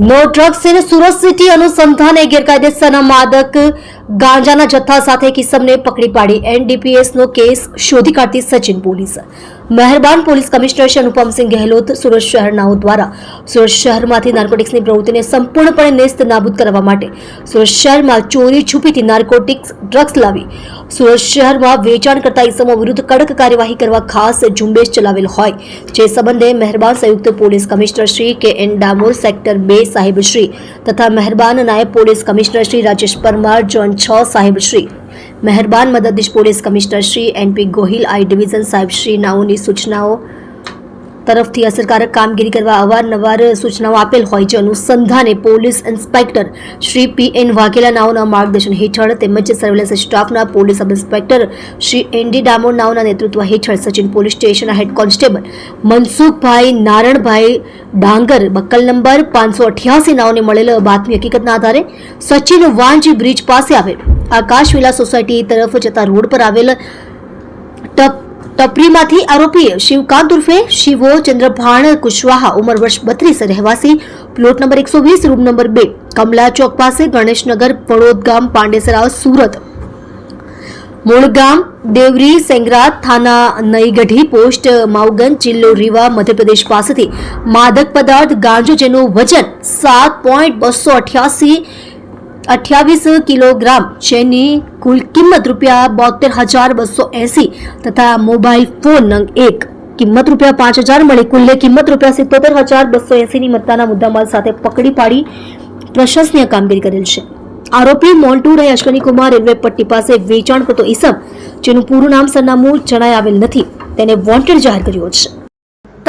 No drugs in Surat city અનુસંધાને ગેરકાયદેસરના માદક ગાંજાના જથ્થા સાથે કિસમને પકડી પાડી એનડીપીએસનો કેસ શોધી કાઢતી સચિન પોલીસ મહેરબાન પોલીસ કમિશનર શ્રી અનુપમસિંહ ગહેલોત સુરત શહેરનાઓ દ્વારા. સુરત શહેરમાંથી નાર્કોટિક્સની પ્રવૃત્તિને સંપૂર્ણપણે નેસ્ત નાબૂદ કરવા માટે સુરત શહેરમાં ચોરી છુપીથી નાર્કોટિક્સ ડ્રગ્સ લાવી. સુરત શહેરમાં વેચાણ કરતા ઇસમો વિરુદ્ધ કડક કાર્યવાહી કરવા ખાસ ઝુંબેશ ચલાવેલ હોય. જે સંબંધે મહેરબાન સંયુક્ત પોલીસ કમિશનર શ્રી કે એન ડામોર, સેક્ટર બે સાહેબશ્રી તથા મહેરબાન નાયબ police commissioner Shri Rajesh Parmar zone છ સાહેબ શ્રી. મહેરબાન મદદનીશ police commissioner Shri NP Gohil I division સાહેબ શ્રી નાઓની સૂચનાઓ તરફથી અસરકારક કામગીરી કરવા અવારનવાર સૂચનાઓ આપેલ હોય છે અનુસંધાને police inspector Shri P N Vaghela નાઓના માર્ગદર્શન હેઠળ તેમજ સર્વેલન્સ સ્ટાફના police sub inspector Shri N D Damor નાઓના નેતૃત્વ હેઠળ સચિન પોલીસ સ્ટેશનના હેડ કોન્સ્ટેબલ મનસુખભાઈ નારણભાઈ ડાંગર બક્કલ નંબર પાંચસો અઠ્યાસી નાઓને મળેલ બાતમી હકીકતના આધારે સચિન વાંજી બ્રિજ પાસે આવેલ આકાશવિલા સોસાયટી તરફ જતા રોડ પર આવેલ ટપરીમાંથી આરોપીએ શિવકાંત ઉર્ફે શિવો ચંદ્રભાણ કુશવાહા ઉંમર વર્ષ બત્રીસ, રહેવાસી, પ્લોટ નંબર એકસો વીસ, રૂમ નંબર બે, કમલા ચોક પાસે ગણેશનગર, વડોદ ગામ પાંડેસરા સુરત. મૂળગામ દેવરી સેંગરા થાના નઈગઢી પોસ્ટ માઉગન જિલ્લો રીવા, મધ્યપ્રદેશ પાસેથી માદક પદાર્થ ગાંજો જેનું વજન સાત પોઈન્ટ બસો અઠ્યાસી અઠ્યાવીસ કિલોગ્રામ જેની કુલ કિંમત રૂપિયા બોતેર હજાર બસો એસી તથા મોબાઈલ ફોન એક. કિંમત રૂપિયા પાંચ હજાર મળી. કુલ્લે કિંમત રૂપિયા સિત્તોતેર હજાર બસો એસીની મત્તાના મુદ્દામાલ સાથે પકડી પાડી પ્રશંસનીય કામગીરી કરેલ છે. આરોપી મોન્ટુ અને અશ્વની રેલવે પટ્ટી પાસે વેચાણ કરતો ઈસમ, જેનું પૂરું નામ સરનામું જણાય આવેલ નથી. તેને વોન્ટેડ જાહેર કર્યો છે.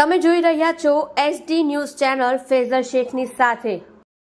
તમે જોઈ રહ્યા છો એસડી ન્યૂઝ ચેનલ ફેઝર શેખની સાથે.